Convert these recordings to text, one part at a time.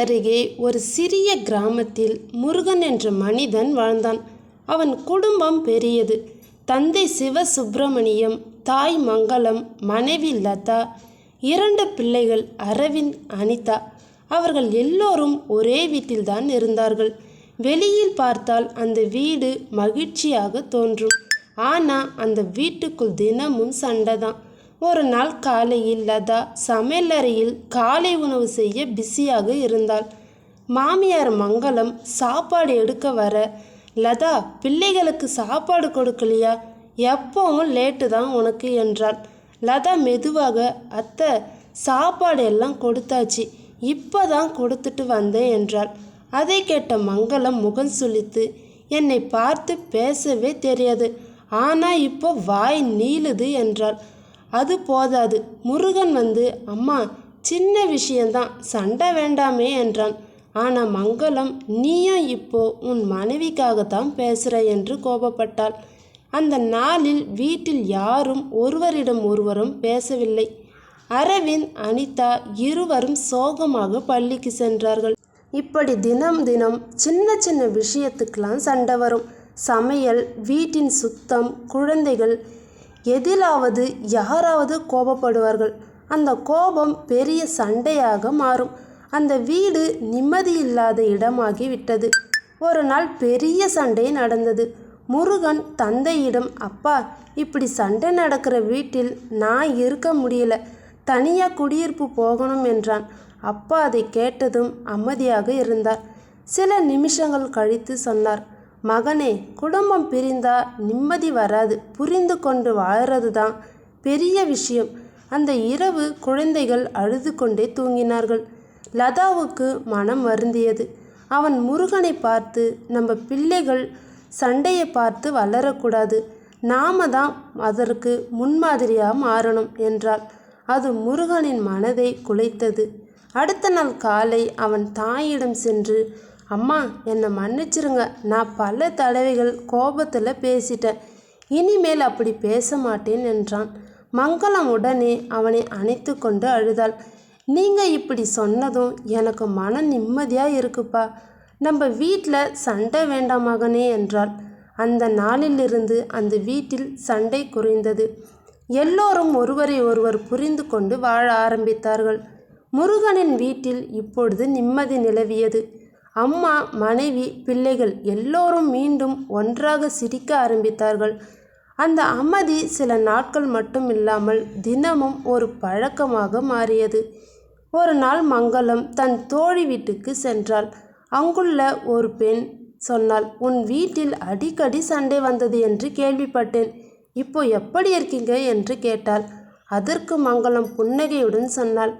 அருகே ஒரு சிறிய கிராமத்தில் முருகன் என்ற மனிதன் வாழ்ந்தான். அவன் குடும்பம் பெரியது. தந்தை சிவசுப்பிரமணியம் தாய் மங்களம் மனைவி லதா இரண்டு பிள்ளைகள் அரவிந்த் அனிதா. அவர்கள் எல்லோரும் ஒரே வீட்டில்தான் இருந்தார்கள். வெளியில் பார்த்தால் அந்த வீடு மகிழ்ச்சியாக தோன்றும். ஆனால் அந்த வீட்டுக்குள் தினமும் சண்டை தான் ஒரு நாள் காலையில் லதா சமையலறையில் காலை உணவு செய்ய பிஸியாக இருந்தாள். மாமியார் மங்களம் சாப்பாடு எடுக்க வர லதா பிள்ளைகளுக்கு சாப்பாடு கொடுக்கலையா? எப்பவும் லேட்டு தான் உனக்கு என்றாள். லதா மெதுவாக அத்தை சாப்பாடு எல்லாம் கொடுத்தாச்சு இப்போ தான் கொடுத்துட்டு வந்தேன் என்றாள். அதை கேட்ட மங்களம் முகம் சுழித்து என்னை பார்த்து பேசவே தெரியாது ஆனால் இப்போ வாய் நீளுது என்றாள். அது போதாது. முருகன் வந்து அம்மா சின்ன விஷயந்தான் சண்டை வேண்டாமே என்றான். ஆனால் மங்களம் நீயும் இப்போ உன் மனைவிக்காகத்தான் பேசுகிற என்று கோபப்பட்டாள். அந்த நாளில் வீட்டில் யாரும் ஒருவரிடம் ஒருவரும் பேசவில்லை. அரவிந்த் அனிதா இருவரும் சோகமாக பள்ளிக்கு சென்றார்கள். இப்படி தினம் தினம் சின்ன சின்ன விஷயத்துக்கெல்லாம் சண்டை வரும். சமையல் வீட்டின் சுத்தம் குழந்தைகள் எதிலாவது யாராவது கோபப்படுவார்கள்? அந்த கோபம் பெரிய சண்டையாக மாறும். அந்த வீடு நிம்மதியில்லாத இடமாகி விட்டது ஒரு நாள் பெரிய சண்டை நடந்தது. முருகன் தந்தையிடம் அப்பா இப்படி சண்டை நடக்கிற வீட்டில் நான் இருக்க முடியல. தனியாக குடியிருப்பு போகணும் என்றான். அப்பா அதை கேட்டதும் அமைதியாக இருந்தார். சில நிமிஷங்கள் கழித்து சொன்னார் மகனே குடும்பம் பிரிந்தா நிம்மதி வராது. புரிந்து கொண்டு வாழறது தான் பெரிய விஷயம். அந்த இரவு குழந்தைகள் அழுது கொண்டே தூங்கினார்கள். லதாவுக்கு மனம் வருந்தியது. அவன் முருகனை பார்த்து நம்ம பிள்ளைகள் சண்டையை பார்த்து வளரக்கூடாது. நாம தான் அதற்கு முன்மாதிரியாக மாறணும் என்றாள். அது முருகனின் மனதை குலைத்தது. அடுத்த நாள் காலை அவன் தாயிடம் சென்று அம்மா என்னை மன்னிச்சிருங்க. நான் பல தடவைகள் கோபத்தில் பேசிட்டேன். இனிமேல் அப்படி பேச மாட்டேன் என்றான். மங்களம் உடனே அவனை அணைத்து கொண்டு அழுதாள். நீங்கள் இப்படி சொன்னதும் எனக்கு மன நிம்மதியாக இருக்குப்பா. நம்ம வீட்டில் சண்டை வேண்டாம் மகனே என்றாள். அந்த நாளிலிருந்து அந்த வீட்டில் சண்டை குறைந்தது. எல்லோரும் ஒருவரை ஒருவர் புரிந்து கொண்டு வாழ ஆரம்பித்தார்கள். முருகனின் வீட்டில் இப்பொழுது நிம்மதி நிலவியது. அம்மா மனைவி பிள்ளைகள் எல்லோரும் மீண்டும் ஒன்றாக சிரிக்க ஆரம்பித்தார்கள். அந்த அமைதி சில நாட்கள் மட்டும் இல்லாமல் தினமும் ஒரு பழக்கமாக மாறியது. ஒரு நாள் மங்களம் தன் தோழி வீட்டுக்கு சென்றாள். அங்குள்ள ஒரு பெண் சொன்னாள் உன் வீட்டில் அடிக்கடி சண்டை வந்தது என்று கேள்விப்பட்டேன். இப்போ எப்படி இருக்கீங்க? என்று கேட்டாள். அதற்கு மங்களம் புன்னகையுடன் சொன்னாள்.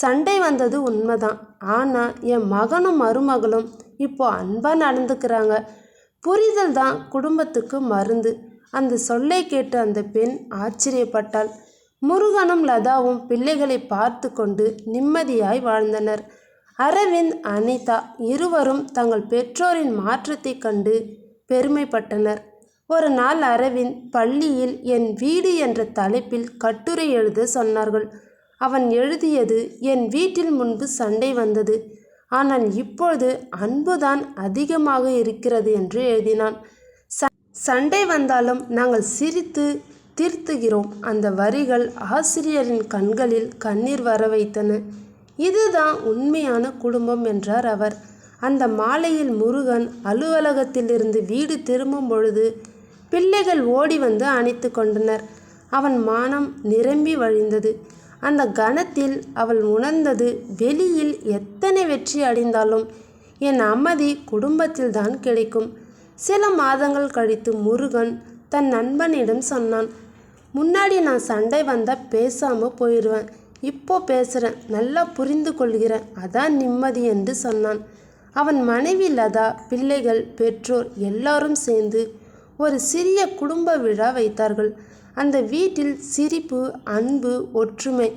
சண்டை வந்தது உண்மைதான். ஆனால் என் மகனும் மருமகளும் இப்போ அன்பாக நடந்துக்கிறாங்க. புரிதல் தான் குடும்பத்துக்கு மருந்து. அந்த சொல்லை கேட்டு அந்த பெண் ஆச்சரியப்பட்டாள். முருகனும் லதாவும் பிள்ளைகளை பார்த்து கொண்டு நிம்மதியாய் வாழ்ந்தனர். அரவிந்த் அனிதா இருவரும் தங்கள் பெற்றோரின் மாற்றத்தை கண்டு பெருமைப்பட்டனர். ஒரு நாள் அரவிந்த் பள்ளியில் என் வீடு என்ற தலைப்பில் கட்டுரை எழுத சொன்னார்கள். அவன் எழுதியது என் வீட்டில் முன்பு சண்டை வந்தது. ஆனால் இப்பொழுது அன்புதான் அதிகமாக இருக்கிறது என்று எழுதினான். ச சண்டை வந்தாலும் நாங்கள் சிரித்து திருத்துகிறோம். அந்த வரிகள் ஆசிரியரின் கண்களில் கண்ணீர் வர வைத்தன. இதுதான் உண்மையான குடும்பம் என்றார் அவர். அந்த மாலையில் முருகன் அலுவலகத்திலிருந்து வீடு திரும்பும் பொழுது பிள்ளைகள் ஓடி வந்து அணைத்து கொண்டனர். அவன் மானம் நிரம்பி வழிந்தது. அந்த கணத்தில் அவள் உணர்ந்தது வெளியில் எத்தனை வெற்றி அடைந்தாலும் என் அமைதி குடும்பத்தில்தான் கிடைக்கும். சில மாதங்கள் கழித்து முருகன் தன் நண்பனிடம் சொன்னான் முன்னாடி நான் சண்டை வந்தால் பேசாமல் போயிடுவேன் இப்போ பேசுகிறேன் நல்லா புரிந்து கொள்கிறேன். அதான் நிம்மதி என்று சொன்னான். அவன் மனைவி லதா பிள்ளைகள் பெற்றோர் எல்லாரும் சேர்ந்து ஒரு சிறிய குடும்ப விழா வைத்தார்கள். அந்த வீட்டில் சிரிப்பு அன்பு ஒற்றுமை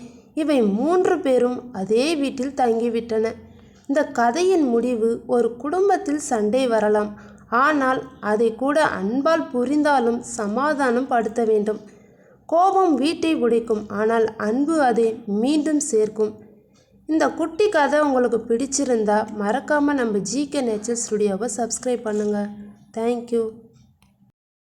இவை மூன்று பேரும் அதே வீட்டில் தங்கிவிட்டன. இந்த கதையின் முடிவு ஒரு குடும்பத்தில் சண்டை வரலாம். ஆனால் அதை கூட அன்பால் புரிந்தாலும் சமாதானம் படுத்த வேண்டும். கோபம் வீட்டை உடைக்கும் ஆனால் அன்பு அதை மீண்டும் சேர்க்கும். இந்த குட்டி கதை உங்களுக்கு பிடிச்சிருந்தா மறக்காமல் நம்ம ஜிகே நேச்சர் ஸ்டுடியோவை சப்ஸ்கிரைப் பண்ணுங்கள் தேங்க்யூ.